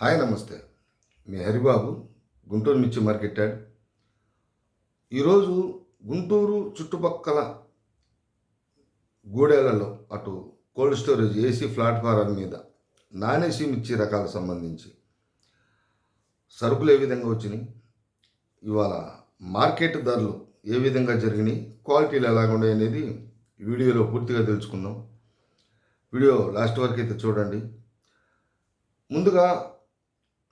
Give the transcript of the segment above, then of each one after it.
Hi నమస్తే. మీ హరిబాబు గుంటూరు మిర్చి market add ఈరోజు గుంటూరు చుట్టుపక్కల గూడెలలో అటు కోల్డ్ స్టోరేజ్ ఏసీ ప్లాట్ఫారం మీద నాన్ ఏసీ మిర్చి రకాలకు సంబంధించి సరుకులు ఏ విధంగా వచ్చినాయి ఇవాళ మార్కెట్ ధరలు ఏ విధంగా జరిగినాయి క్వాలిటీలు ఎలాగ ఉన్నాయి అనేది వీడియోలో పూర్తిగా తెలుసుకుందాం. వీడియో లాస్ట్ వరకు అయితే చూడండి. ముందుగా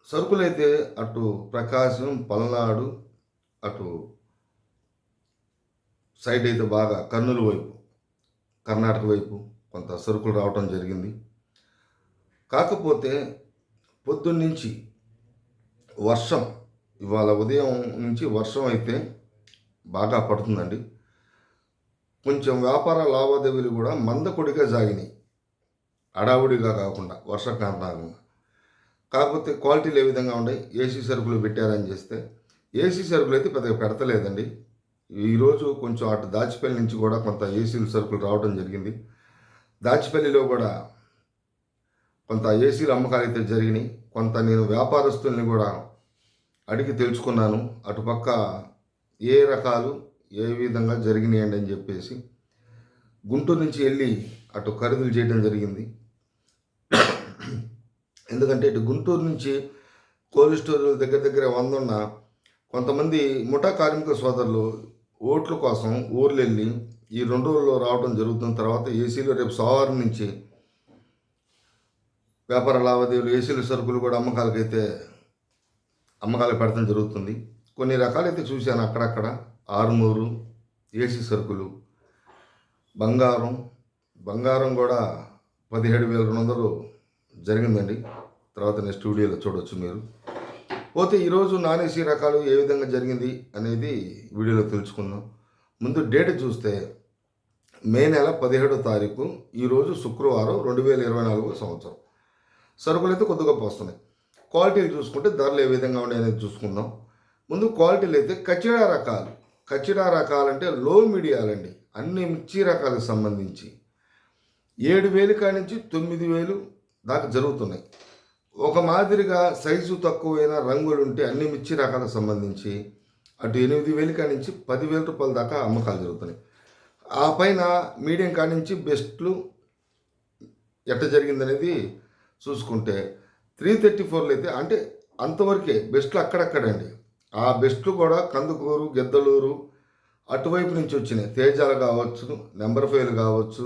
సరుకులైతే అటు ప్రకాశం పల్నాడు అటు సైడ్ అయితే బాగా కర్నూలు వైపు కర్ణాటక వైపు కొంత సరుకులు రావటం జరిగింది. కాకపోతే పొద్దున్నుంచి వర్షం ఇవాళ ఉదయం నుంచి వర్షం అయితే బాగా పడుతుందండి. కొంచెం వ్యాపార లావాదేవీలు కూడా మందకొడిగా సాగినాయి అడావుడిగా కాకుండా వర్షకారణంగా కాకపోతే క్వాలిటీలు ఏ విధంగా ఉన్నాయి? ఏసీ సరుకులు పెట్టారని చేస్తే ఏసీ సరుకులు అయితే పెద్దగా పెడతలేదండి. ఈరోజు కొంచెం అటు దాచిపల్లి నుంచి కూడా కొంత ఏసీలు సరుకులు రావడం జరిగింది. దాచిపల్లిలో కూడా కొంత ఏసీలు అమ్మకాలు అయితే జరిగినాయి. కొంత నేను వ్యాపారస్తుల్ని కూడా అడిగి తెలుసుకున్నాను. అటుపక్క ఏ రకాలు ఏ విధంగా జరిగినాయండి అని చెప్పేసి గుంటూరు నుంచి వెళ్ళి అటు ఖరీదులు చేయడం జరిగింది. ఎందుకంటే ఇటు గుంటూరు నుంచి కోల్డ్ స్టోరేజ్ దగ్గర దగ్గర వంద ఉన్న కొంతమంది ముఠా కార్మిక సోదరులు ఓట్ల కోసం ఊర్లు వెళ్ళి ఈ రెండు రోజుల్లో రావడం జరుగుతున్న తర్వాత ఏసీలో రేపు సోమవారం నుంచి వ్యాపార లావాదేవీలు ఏసీల సరుకులు కూడా అమ్మకాలకైతే అమ్మకాలు పెడతాం జరుగుతుంది. కొన్ని రకాలైతే చూశాను అక్కడక్కడ. ఆరుమూరు ఏసీ సరుకులు బంగారం. బంగారం కూడా పదిహేడు వేల రెండు వందలు జరిగిందండి. తర్వాత నేను స్టూడియోలో చూడవచ్చు మీరు. పోతే ఈరోజు నాన్ ఏసీ రకాలు ఏ విధంగా జరిగింది అనేది వీడియోలో తెలుసుకుందాం. ముందు డేట్ చూస్తే మే నెల పదిహేడో తారీఖు ఈరోజు శుక్రవారం రెండు వేల ఇరవై నాలుగో సంవత్సరం. సరుకులు అయితే కొద్దిగా గొప్ప వస్తున్నాయి. క్వాలిటీలు చూసుకుంటే ధరలు ఏ విధంగా ఉన్నాయనేది చూసుకుందాం. ముందు క్వాలిటీలు అయితే కచ్చిడా రకాలు. కచ్చిడా రకాలంటే లో మీడియాలండి అన్ని మిర్చి రకాలకు సంబంధించి. ఏడు వేలు కాడి నుంచి తొమ్మిది వేలు దాకా జరుగుతున్నాయి. ఒక మాదిరిగా సైజు తక్కువైన రంగులు ఉంటే అన్ని మిర్చి రకాలకు సంబంధించి అటు ఎనిమిది వేలు కాడి నుంచి పదివేల రూపాయల దాకా అమ్మకాలు జరుగుతున్నాయి. ఆ పైన మీడియం కాడి నుంచి బెస్ట్లు ఎట్ట జరిగిందనేది చూసుకుంటే త్రీ థర్టీ ఫోర్లో అయితే అంటే అంతవరకే బెస్ట్లు అక్కడక్కడండి ఆ బెస్ట్లు కూడా కందుకూరు గెద్దలూరు అటువైపు నుంచి వచ్చినాయి. తేజాలు కావచ్చు నెంబర్ ఫైవ్లు కావచ్చు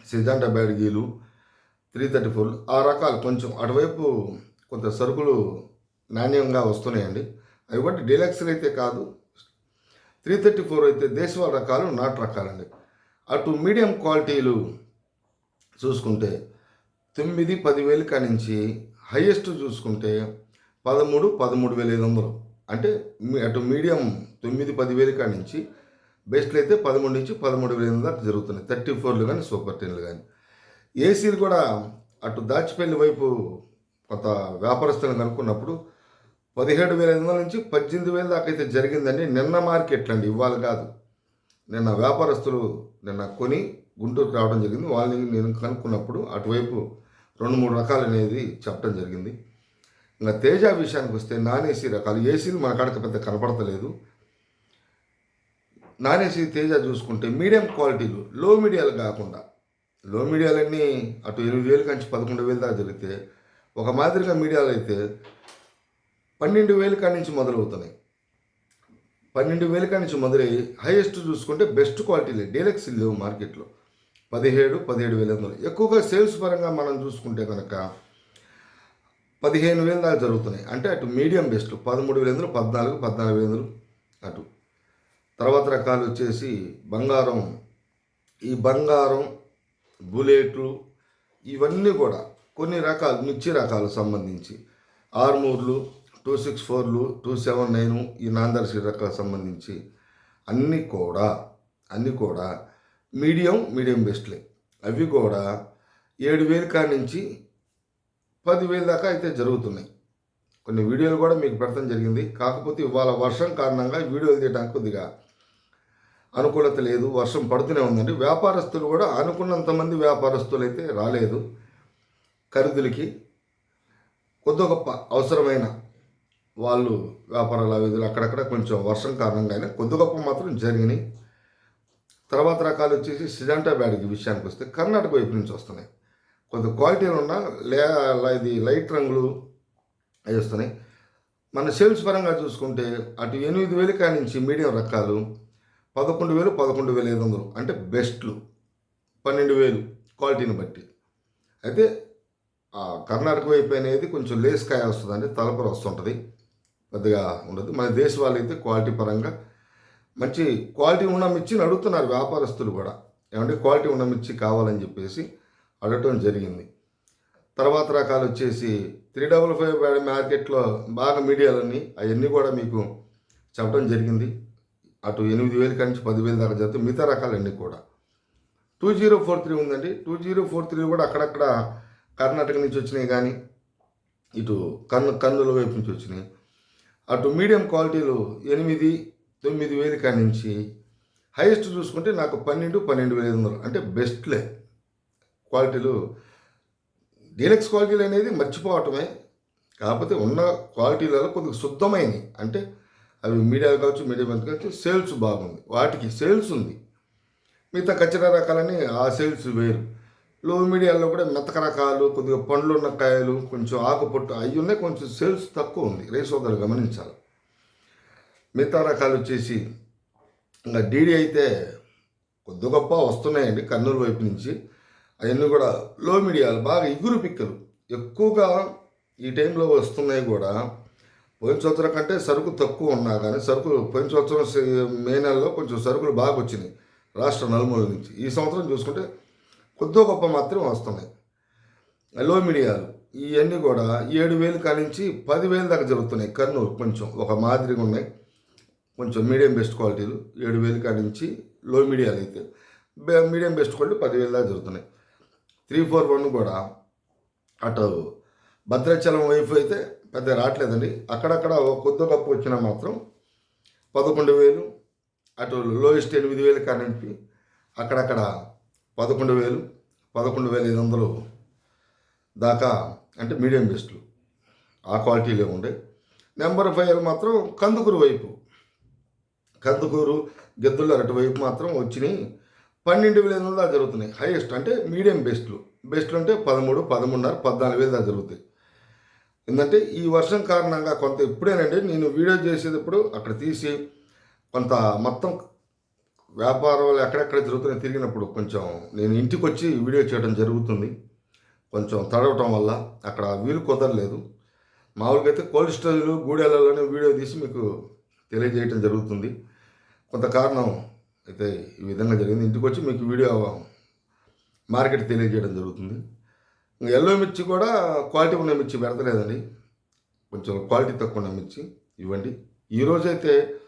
సిజాంటా బ్యాడ్గీలు త్రీ థర్టీ ఫోర్ ఆ రకాలు కొంచెం అటువైపు కొంత సరుకులు నాణ్యంగా వస్తున్నాయండి. అవి బట్టి డీలక్స్లు అయితే కాదు. త్రీ థర్టీ ఫోర్ అయితే దేశవాళ రకాలు నాటు రకాలండి. అటు మీడియం క్వాలిటీలు చూసుకుంటే తొమ్మిది పదివేలు కానించి హైయెస్ట్ చూసుకుంటే పదమూడు పదమూడు వేల ఐదు వందలు. అంటే అటు మీడియం తొమ్మిది పదివేలు కానించి బెస్ట్లు అయితే పదమూడు నుంచి పదమూడు వేల ఐదు వందలు జరుగుతున్నాయి. థర్టీ ఫోర్లు కానీ సూపర్ టెన్లు కానీ ఏసీలు కూడా అటు దాచిపల్లి వైపు కొంత వ్యాపారస్తులను కనుక్కున్నప్పుడు పదిహేడు వేల ఐదు వందల నుంచి పద్దెనిమిది వేల దాకా అయితే జరిగిందండి. నిన్న మార్కెట్లు అండి ఇవాళ కాదు. నిన్న వ్యాపారస్తులు నిన్న కొని గుంటూరుకు రావడం జరిగింది. వాళ్ళని నేను కనుక్కున్నప్పుడు అటువైపు రెండు మూడు రకాలు అనేది చెప్పడం జరిగింది. ఇంకా తేజ విషయానికి వస్తే నాన్ ఏసీ రకాలు ఏసీలు మన కాడక పెద్ద కనపడతలేదు. నాన్ ఏసీ తేజ చూసుకుంటే మీడియం క్వాలిటీలు లో మీడియాలు కాకుండా లో మీడియాలన్నీ అటు ఎనిమిది వేలు కంచి పదకొండు వేలు దాకా జరిగితే ఒక మాదిరిగా మీడియాలు అయితే పన్నెండు వేలు కాడి నుంచి మొదలవుతున్నాయి. పన్నెండు వేల కాడి నుంచి మొదలై హైయెస్ట్ చూసుకుంటే బెస్ట్ క్వాలిటీలే డీలక్స్ లేవు మార్కెట్లో. పదిహేడు పదిహేడు వేల వందలు ఎక్కువగా సేల్స్ పరంగా మనం చూసుకుంటే కనుక పదిహేను వేలు దాకా జరుగుతున్నాయి. అంటే అటు మీడియం బెస్ట్ పదమూడు వేల వందలు పద్నాలుగు పద్నాలుగు వేల వందలు అటు. తర్వాత రకాలు వచ్చేసి బంగారం. ఈ బంగారం బుల్లెట్లు ఇవన్నీ కూడా కొన్ని రకాలు మిర్చి రకాలు సంబంధించి. ఆర్మూర్లు టూ సిక్స్ ఫోర్లు టూ సెవెన్ నైన్ ఈ నాందర్శి రకాలకు సంబంధించి. అన్నీ కూడా అన్నీ కూడా మీడియం మీడియం బెస్ట్లే. అవి కూడా ఏడు వేలు కాడి నుంచి పదివేల దాకా అయితే జరుగుతున్నాయి. కొన్ని వీడియోలు కూడా మీకు పెడతాం జరిగింది. కాకపోతే ఇవాళ వర్షం కారణంగా వీడియోలు తీయడానికి కొద్దిగా అనుకూలత లేదు వర్షం పడుతూనే ఉందండి. వ్యాపారస్తులు కూడా అనుకున్నంత మంది వ్యాపారస్తులు అయితే రాలేదు. ఖరీదులకి కొద్ది గొప్ప అవసరమైన వాళ్ళు వ్యాపారాల విధులు అక్కడక్కడ కొంచెం వర్షం కారణంగానే కొద్ది గొప్ప మాత్రం జరిగినాయి. తర్వాత రకాలు వచ్చేసి సిజాంటా బ్యాడ్కి విషయానికి వస్తే కర్ణాటక వైపు నుంచి వస్తున్నాయి. కొంత క్వాలిటీలు ఉన్న లే ఇది లైట్ రంగులు అవి వస్తున్నాయి. మన సేల్స్ పరంగా చూసుకుంటే అటు ఎనిమిది వేలు కానించి మీడియం రకాలు పదకొండు వేలు పదకొండు వేల ఐదు వందలు. అంటే బెస్ట్లు. పన్నెండు వేలు క్వాలిటీని బట్టి. అయితే ఆ కర్ణాటక వైపు అనేది కొంచెం లేస్ కాయ వస్తుందండి తలపర వస్తుంటుంది పెద్దగా ఉండదు. మన దేశ వాళ్ళు అయితే క్వాలిటీ పరంగా మంచి క్వాలిటీ ఉన్న మిర్చిని అడుగుతున్నారు వ్యాపారస్తులు కూడా. ఏమంటే క్వాలిటీ ఉన్న మిర్చి కావాలని చెప్పేసి అడగటం జరిగింది. తర్వాత రకాలు వచ్చేసి త్రీ డబల్ ఫైవ్ మార్కెట్లో బాగా మీడియాలన్నీ అవన్నీ కూడా మీకు చెప్పడం జరిగింది. అటు ఎనిమిది వేల నుంచి పదివేల దాకా జరుగుతాయి మిగతా రకాలన్నీ కూడా. టూ జీరో ఫోర్ త్రీ ఉందండి. టూ జీరో ఫోర్ త్రీ కూడా అక్కడక్కడ కర్ణాటక నుంచి వచ్చినాయి కానీ ఇటు కన్ను కన్నుల వైపు నుంచి వచ్చినాయి. అటు మీడియం క్వాలిటీలు ఎనిమిది తొమ్మిది వేలు కాడి నుంచి హైయెస్ట్ చూసుకుంటే నాకు పన్నెండు పన్నెండు వేల ఐదు వందలు. అంటే బెస్ట్లే క్వాలిటీలు. డీలక్స్ క్వాలిటీలు అనేది మర్చిపోవటమే. కాకపోతే ఉన్న క్వాలిటీలలో కొద్దిగా శుద్ధమైనవి. అంటే అవి మీడియాలు కావచ్చు మీడియా ఎంత కావచ్చు సేల్స్ బాగుంది. వాటికి సేల్స్ ఉంది. మిగతా కచ్చరా రకాలని ఆ సేల్స్ వేరు. లో మీడియాలో కూడా మెత్తక రకాలు కొద్దిగా పండ్లు ఉన్న కాయలు కొంచెం ఆకుపొట్టు అవి ఉన్నాయి. కొంచెం సేల్స్ తక్కువ ఉంది. రైస్ గమనించాలి. మిగతా రకాలు వచ్చేసి ఇంకా డీడీ అయితే కొద్ది గొప్ప వస్తున్నాయండి కర్నూలు వైపు నుంచి. అవన్నీ కూడా లో మీడియాలు బాగా ఇగురు పిక్కలు. ఎక్కువగా ఈ టైంలో వస్తున్నాయి కూడా పోయిన సంవత్సరం కంటే సరుకు తక్కువ ఉన్నా కానీ సరుకులు పోయిన సంవత్సరం మే నెలలో కొంచెం సరుకులు బాగా వచ్చినాయి రాష్ట్ర నలుమూల నుంచి. ఈ సంవత్సరం చూసుకుంటే కొద్దో గొప్ప మాత్రం వస్తున్నాయి. లో మీడియాలు ఇవన్నీ కూడా ఏడు వేలు కానించి పదివేలు దాకా జరుగుతున్నాయి. కర్నూలు కొంచెం ఒక మాదిరిగా ఉన్నాయి. కొంచెం మీడియం బెస్ట్ క్వాలిటీలు ఏడు వేలు కానించి లో మీడియాలు అయితే మీడియం బెస్ట్ క్వాలిటీ పదివేలు దాకా జరుగుతున్నాయి. త్రీ ఫోర్ వన్ కూడా అటు భద్రాచలం వైపు అయితే పెద్ద రావట్లేదండి. అక్కడక్కడ కొద్ది గొప్ప వచ్చినా మాత్రం పదకొండు వేలు అటు లోయెస్ట్ ఎనిమిది వేలు కానించి అక్కడక్కడ పదకొండు వేలు పదకొండు వేల ఐదు వందలు దాకా అంటే మీడియం బెస్ట్లు. ఆ క్వాలిటీలో ఉండే. నెంబర్ ఫైవ్ మాత్రం కందుకూరు వైపు. కందుకూరు గెద్దుల అటు వైపు మాత్రం వచ్చినాయి. పన్నెండు వేల ఐదు వందలు జరుగుతున్నాయి. హైయెస్ట్ అంటే మీడియం బెస్ట్లు. బెస్ట్లు అంటే పదమూడు పదమూడున్నర పద్నాలుగు వేలు దాకా జరుగుతాయి. ఎందుకంటే ఈ వర్షం కారణంగా కొంత ఇప్పుడేనండి నేను వీడియో చేసేటప్పుడు అక్కడ తీసి కొంత మొత్తం వ్యాపారాలు ఎక్కడెక్కడ జరుగుతున్నాయి తిరిగినప్పుడు కొంచెం నేను ఇంటికి వచ్చి వీడియో చేయడం జరుగుతుంది. కొంచెం తడవటం వల్ల అక్కడ వీలు కుదరలేదు. మామూలుగా అయితే కోల్డ్ స్టోరేజ్లు గూడెలలోనే వీడియో తీసి మీకు తెలియజేయటం జరుగుతుంది. కొంత కారణం అయితే ఈ విధంగా జరిగింది. ఇంటికి వచ్చి మీకు వీడియో మార్కెట్ తెలియజేయడం జరుగుతుంది. ఎల్లో మిర్చి కూడా క్వాలిటీ ఉన్న మిర్చి పెడతలేదండి. కొంచెం క్వాలిటీ తక్కువ ఉన్న మిర్చి ఇవ్వండి. ఈరోజైతే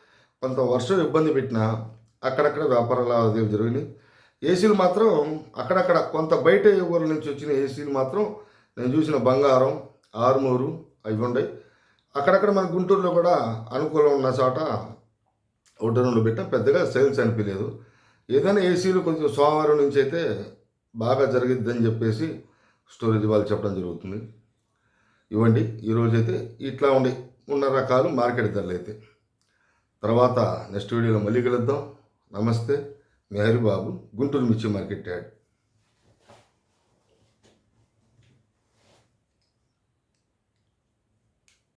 కొంత వర్షం ఇబ్బంది పెట్టినా అక్కడక్కడ వ్యాపార లావాదేవీలు జరిగినాయి. ఏసీలు మాత్రం అక్కడక్కడ కొంత బయట ఊర్ల నుంచి వచ్చిన ఏసీలు మాత్రం నేను చూసిన బంగారం ఆరుమూరు అవి ఉన్నాయి అక్కడక్కడ మన గుంటూరులో కూడా అనుకూలం ఉన్న చోట ఒకటి రెండు పెద్దగా సేల్స్ అనిపించలేదు. ఏదైనా ఏసీలు కొంచెం సోమవారం నుంచి అయితే బాగా జరిగిద్దని చెప్పేసి స్టోరేజ్ వాళ్ళు చెప్పడం జరుగుతుంది. ఇవ్వండి ఈరోజైతే ఇట్లా ఉండి ఉన్న రకాలు మార్కెట్ ధరలు అయితే. తర్వాత నెక్స్ట్ వీడియోలో మళ్ళీ కలుద్దాం. నమస్తే మీ బాబు గుంటూరు మిర్చి మార్కెట్ యాడ్.